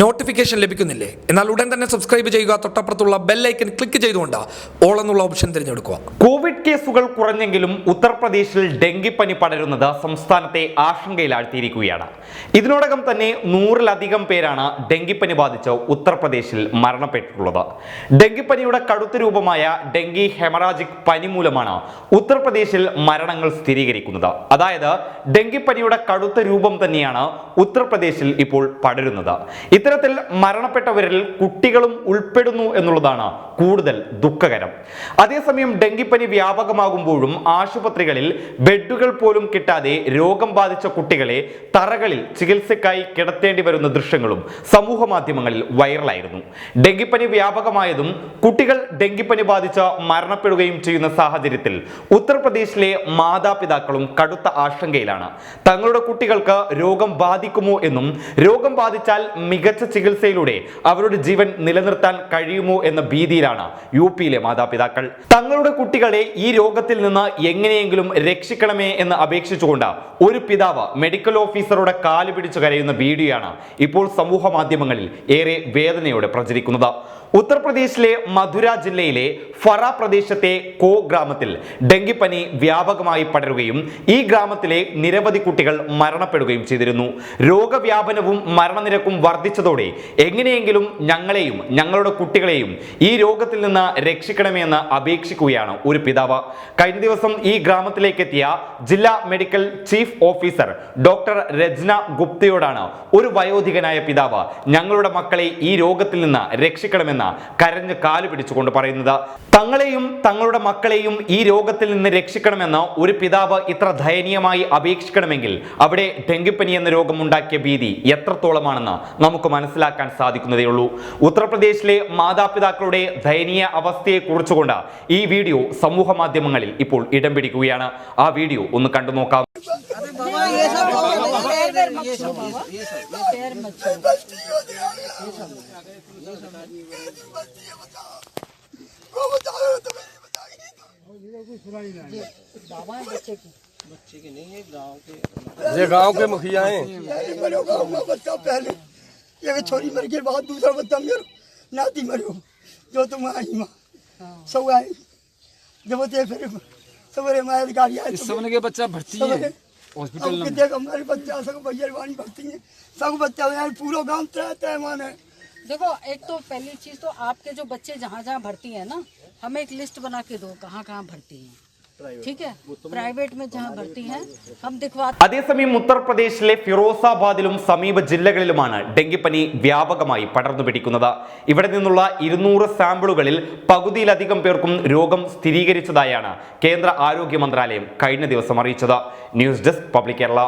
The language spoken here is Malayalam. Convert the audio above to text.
നോട്ടിഫിക്കേഷൻ ലഭിക്കുന്നില്ലേ? എന്നാൽ ഉടൻ തന്നെ സബ്സ്ക്രൈബ് ചെയ്യുക തൊട്ടപ്പുറത്തുള്ള ബെല്ലൈക്കൻ ക്ലിക്ക് ചെയ്തുകൊണ്ട് ഓൾ എന്നുള്ള ഓപ്ഷൻ തിരഞ്ഞെടുക്കുക. കോവിഡ് കേസുകൾ കുറഞ്ഞെങ്കിലും ഉത്തർപ്രദേശിൽ ഡെങ്കിപ്പനി പടരുന്നത് സംസ്ഥാനത്തെ ആശങ്കയിലാഴ്ത്തിയിരിക്കുകയാണ്. ഇതിനോടകം തന്നെ നൂറിലധികം പേരാണ് ഡെങ്കിപ്പനി ബാധിച്ച് ഉത്തർപ്രദേശിൽ മരണപ്പെട്ടിട്ടുള്ളത്. ഡെങ്കിപ്പനിയുടെ കടുത്ത രൂപമായ ഡെങ്കി ഹെമറാജിക് പനി മൂലമാണ് ഉത്തർപ്രദേശിൽ മരണങ്ങൾ സ്ഥിരീകരിക്കുന്നത്. അതായത് ഡെങ്കിപ്പനിയുടെ കടുത്ത രൂപം തന്നെയാണ് ഉത്തർപ്രദേശിൽ ഇപ്പോൾ പടരുന്നത്. ഇത്തരത്തിൽ മരണപ്പെട്ടവരിൽ കുട്ടികളും ഉൾപ്പെടുന്നു എന്നുള്ളതാണ് കൂടുതൽ ദുഃഖകരം. അതേസമയം ഡെങ്കിപ്പനി വ്യാപകമാകുമ്പോഴും ആശുപത്രികളിൽ ബെഡുകൾ പോലും കിട്ടാതെ രോഗം ബാധിച്ച കുട്ടികളെ തറകളിൽ ചികിത്സയ്ക്കായി കിടത്തേണ്ടി വരുന്ന ദൃശ്യങ്ങളും സമൂഹ മാധ്യമങ്ങളിൽ വൈറലായിരുന്നു. ഡെങ്കിപ്പനി വ്യാപകമായതും കുട്ടികൾ ഡെങ്കിപ്പനി ബാധിച്ച് മരണപ്പെടുകയും ചെയ്യുന്ന സാഹചര്യത്തിൽ ഉത്തർപ്രദേശിലെ മാതാപിതാക്കളും കടുത്ത ആശങ്കയിലാണ്. തങ്ങളുടെ കുട്ടികൾക്ക് രോഗം ബാധിക്കുമോ എന്നും രോഗം ബാധിച്ചാൽ മികച്ച ചികിത്സയിലൂടെ അവരുടെ ജീവൻ നിലനിർത്താൻ കഴിയുമോ എന്ന ഭീതിയിലാണ് യു പിയിലെ മാതാപിതാക്കൾ. തങ്ങളുടെ കുട്ടികളെ ഈ രോഗത്തിൽ നിന്ന് എങ്ങനെയെങ്കിലും രക്ഷിക്കണമേ എന്ന് അപേക്ഷിച്ചുകൊണ്ട് ഒരു പിതാവ് മെഡിക്കൽ ഓഫീസറുടെ കാൽ പിടിച്ചു കരയുന്ന വീഡിയോയാണ് ഇപ്പോൾ സമൂഹ മാധ്യമങ്ങളിൽ ഏറെ വേദനയോടെ പ്രചരിക്കുന്നത്. ഉത്തർപ്രദേശിലെ മധുര ജില്ലയിലെ ഫറ പ്രദേശത്തെ കോ ഗ്രാമത്തിൽ ഡെങ്കിപ്പനി വ്യാപകമായി പടരുകയും ഈ ഗ്രാമത്തിലെ നിരവധി കുട്ടികൾ മരണപ്പെടുകയും ചെയ്തിരുന്നു. രോഗവ്യാപനവും മരണനിരക്കും വർദ്ധിച്ചതോടെ എങ്ങനെയെങ്കിലും ഞങ്ങളെയും ഞങ്ങളുടെ കുട്ടികളെയും ഈ രോഗത്തിൽ നിന്ന് രക്ഷിക്കണമെന്ന് അപേക്ഷിക്കുകയാണ് ഒരു പിതാവ്. കഴിഞ്ഞ ദിവസം ഈ ഗ്രാമത്തിലേക്ക് എത്തിയ ജില്ലാ medical chief officer doctor Rajna ഗുപ്തയോടാണ് ഒരു വയോധികനായ പിതാവ് ഞങ്ങളുടെ മക്കളെ ഈ രോഗത്തിൽ നിന്ന് രക്ഷിക്കണമെന്ന് കരഞ്ഞ് കാലു പിടിച്ചുകൊണ്ട് പറയുന്നത്. തങ്ങളെയും തങ്ങളുടെ മക്കളെയും ഈ രോഗത്തിൽ നിന്ന് രക്ഷിക്കണമെന്ന് ഒരു പിതാവ് ഇത്ര ദയനീയമായി അപേക്ഷിക്കണമെങ്കിൽ അവിടെ ഡെങ്കിപ്പനി എന്ന രോഗം ഉണ്ടാക്കിയ ഭീതി എത്രത്തോളമാണെന്ന് നമുക്ക് മനസ്സിലാക്കാൻ സാധിക്കുന്നതേ ഉള്ളൂ ഉത്തർപ്രദേശിലെ മാതാപിതാക്കളുടെ ദയനീയ അവസ്ഥയെ കുറിച്ചുകൊണ്ട് ഈ വീഡിയോ സമൂഹ മാധ്യമങ്ങളിൽ ഇപ്പോൾ ഇടം പിടിക്കുകയാണ് ആ വീഡിയോ ഒന്ന് കണ്ടു നോക്കാം बाबा ये सब पैर पैर मत छू बाबा पैर मत छू बाबा बच्चे की ये गांव के मुखिया हैं एक छोरी मर के बाद दूसरा बच्चा मरो नाती मरो जो तुम आई माँ सब आई। जब ते फिर सवेरे माया गाड़ी आई इस समय के बच्चा भर्ती है? हॉस्पिटल में। देख हमारे बच्चा सब भैया वाणी भरती है। सब बच्चा यहाँ पूरा गाँव तय तय माने देखो एक तो पहली चीज़ तो आपके जो बच्चे जहाँ जहाँ भर्ती है ना हमें एक लिस्ट बना के दो कहाँ कहाँ भर्ती हैं। ठीक है प्राइवेट में जहाँ भर्ती हैं हम दिखवा അതേസമയം ഉത്തർപ്രദേശിലെ ഫിറോസാബാദിലും സമീപ ജില്ലകളിലുമാണ് ഡെങ്കിപ്പനി വ്യാപകമായി പടർന്നു പിടിക്കുന്നത് ഇവിടെ നിന്നുള്ള ഇരുന്നൂറ് സാമ്പിളുകളിൽ പകുതിയിലധികം പേർക്കും രോഗം സ്ഥിരീകരിച്ചതായാണ് കേന്ദ്ര ആരോഗ്യ മന്ത്രാലയം കഴിഞ്ഞ ദിവസം അറിയിച്ചത് ന്യൂസ് ഡെസ്ക് പബ്ലിക് കേരള